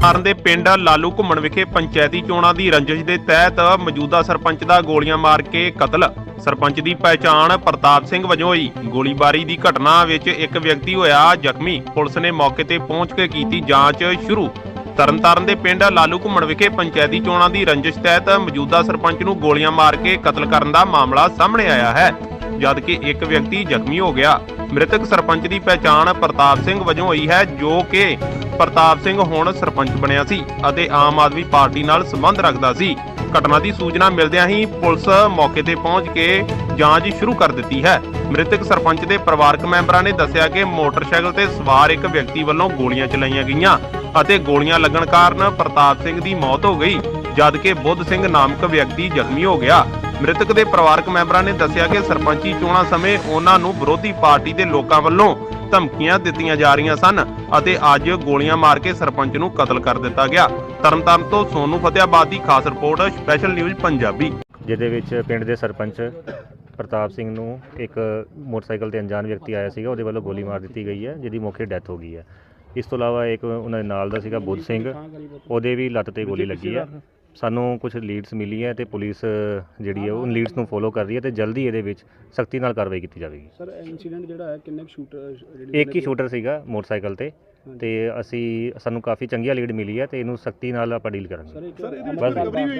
ਤਰਨਤਾਰਨ ਦੇ ਪਿੰਡ ਲਾਲੂ ਘੁੰਮਣ ਵਿਖੇ ਪੰਚਾਇਤੀ ਚੋਣਾਂ ਦੀ ਰੰਜਿਸ਼ ਦੇ ਤਹਿਤ ਮੌਜੂਦਾ ਸਰਪੰਚ ਦਾ ਗੋਲੀਆਂ ਮਾਰ ਕੇ ਕਤਲ। ਸਰਪੰਚ ਦੀ ਪਹਿਚਾਣ ਪ੍ਰਤਾਪ ਸਿੰਘ ਵਜੋਂ ਹੋਈ। ਗੋਲੀਬਾਰੀ ਦੀ ਘਟਨਾ ਵਿੱਚ ਇੱਕ ਵਿਅਕਤੀ ਹੋਇਆ ਜ਼ਖਮੀ। ਪੁਲਿਸ ਨੇ ਮੌਕੇ ਤੇ ਪਹੁੰਚ ਕੇ ਕੀਤੀ ਜਾਂਚ ਸ਼ੁਰੂ। ਤਰਨਤਾਰਨ ਦੇ ਪਿੰਡ ਲਾਲੂ ਘੁੰਮਣ ਵਿਖੇ ਪੰਚਾਇਤੀ ਚੋਣਾਂ ਦੀ ਰੰਜਿਸ਼ ਤਹਿਤ ਮੌਜੂਦਾ ਸਰਪੰਚ ਨੂੰ ਗੋਲੀਆਂ ਮਾਰ ਕੇ ਕਤਲ ਕਰਨ ਦਾ ਮਾਮਲਾ ਸਾਹਮਣੇ ਆਇਆ ਹੈ। ਜਦਕਿ ਇੱਕ ਵਿਅਕਤੀ ਜ਼ਖਮੀ ਹੋ ਗਿਆ। ਮ੍ਰਿਤਕ ਸਰਪੰਚ ਦੀ ਪਹਿਚਾਣ ਪ੍ਰਤਾਪ ਸਿੰਘ ਵਜੋਂ ਹੋਈ ਹੈ, ਜੋ ਕਿ ਪ੍ਰਤਾਪ ਸਿੰਘ ਹੁਣ ਸਰਪੰਚ ਬਣਿਆ ਸੀ ਅਤੇ ਆਮ ਆਦਮੀ ਪਾਰਟੀ ਨਾਲ ਸੰਬੰਧ ਰੱਖਦਾ ਸੀ। ਘਟਨਾ ਦੀ ਸੂਚਨਾ ਮਿਲਦਿਆਂ ਹੀ ਪੁਲਿਸ ਮੌਕੇ ਤੇ ਪਹੁੰਚ ਕੇ ਜਾਂਚ ਸ਼ੁਰੂ ਕਰ ਦਿੱਤੀ ਹੈ। ਮ੍ਰਿਤਕ ਸਰਪੰਚ ਦੇ ਪਰਿਵਾਰਕ ਮੈਂਬਰਾਂ ਨੇ ਦੱਸਿਆ ਕਿ ਮੋਟਰਸਾਈਕਲ ਤੇ ਸਵਾਰ ਇੱਕ ਵਿਅਕਤੀ ਵੱਲੋਂ ਗੋਲੀਆਂ ਚਲਾਈਆਂ ਗਈਆਂ ਅਤੇ ਗੋਲੀਆਂ ਲੱਗਣ ਕਾਰਨ ਪ੍ਰਤਾਪ ਸਿੰਘ ਦੀ ਮੌਤ ਹੋ ਗਈ, ਜਦ ਕਿ ਬੁੱਧ ਸਿੰਘ ਨਾਮਕ ਵਿਅਕਤੀ ਜ਼ਖਮੀ ਹੋ ਗਿਆ। ਮ੍ਰਿਤਕ ਦੇ ਪਰਿਵਾਰਕ ਮੈਂਬਰਾਂ ਨੇ ਦੱਸਿਆ ਕਿ ਸਰਪੰਚੀ ਚੋਣਾਂ ਸਮੇਂ ਉਹਨਾਂ ਨੂੰ ਵਿਰੋਧੀ ਪਾਰਟੀ ਦੇ ਲੋਕਾਂ ਵੱਲੋਂ ਧਮਕੀਆਂ ਦਿੱਤੀਆਂ ਜਾ ਰਹੀਆਂ ਸਨ ਅਤੇ ਅੱਜ ਗੋਲੀਆਂ ਮਾਰ ਕੇ ਸਰਪੰਚ ਨੂੰ ਕਤਲ ਕਰ ਦਿੱਤਾ ਗਿਆ। ਤਰਨਤਾਰਨ ਤੋਂ ਸੋਨੂ ਫਤਿਆਬਾਦ ਦੀ ਖਾਸ ਰਿਪੋਰਟ, ਸਪੈਸ਼ਲ ਨਿਊਜ਼ ਪੰਜਾਬੀ। ਜਿਹਦੇ ਵਿੱਚ ਪਿੰਡ ਦੇ ਸਰਪੰਚ ਪ੍ਰਤਾਪ ਸਿੰਘ ਨੂੰ ਇੱਕ ਮੋਟਰਸਾਈਕਲ ਤੇ ਅਣਜਾਣ ਵਿਅਕਤੀ ਆਇਆ ਸੀਗਾ, ਉਹਦੇ ਵੱਲੋਂ ਗੋਲੀ ਮਾਰ ਦਿੱਤੀ ਗਈ ਹੈ, ਜਿਹਦੀ ਮੌਕੇ ਡੈਥ ਹੋ ਗਈ ਹੈ। ਇਸ ਤੋਂ ਇਲਾਵਾ ਇੱਕ ਉਹਨਾਂ ਦੇ ਨਾਲ ਦਾ ਸੀਗਾ ਬੁੱਧ ਸਿੰਘ, ਉਹਦੇ ਵੀ ਲੱਤ ਤੇ ਗੋਲੀ ਲੱਗੀ ਹੈ। ਸਾਨੂੰ ਕੁਝ ਲੀਡਸ ਮਿਲੀ ਹੈ ਤੇ ਪੁਲਿਸ ਜਿਹੜੀ ਹੈ ਉਹ ਲੀਡਸ ਨੂੰ ਫੋਲੋ ਕਰ ਰਹੀ ਹੈ ਤੇ ਜਲਦੀ ਇਹਦੇ ਵਿੱਚ ਸਖਤੀ ਨਾਲ ਕਾਰਵਾਈ ਕੀਤੀ ਜਾਵੇਗੀ। ਸਰ ਇਨਸੀਡੈਂਟ ਜਿਹੜਾ ਹੈ ਕਿੰਨੇ ਸ਼ੂਟਰ ਇੱਕ ਹੀ ਸ਼ੂਟਰ ਸੀਗਾ ਮੋਟਰਸਾਈਕਲ ਤੇ। ਤੇ ਅਸੀਂ ਸਾਨੂੰ ਕਾਫੀ ਚੰਗੀਆਂ ਲੀਡ ਮਿਲੀ ਹੈ ਤੇ ਇਹਨੂੰ ਸਖਤੀ ਨਾਲ ਆਪਾਂ ਡੀਲ ਕਰਾਂਗੇ। ਬਸ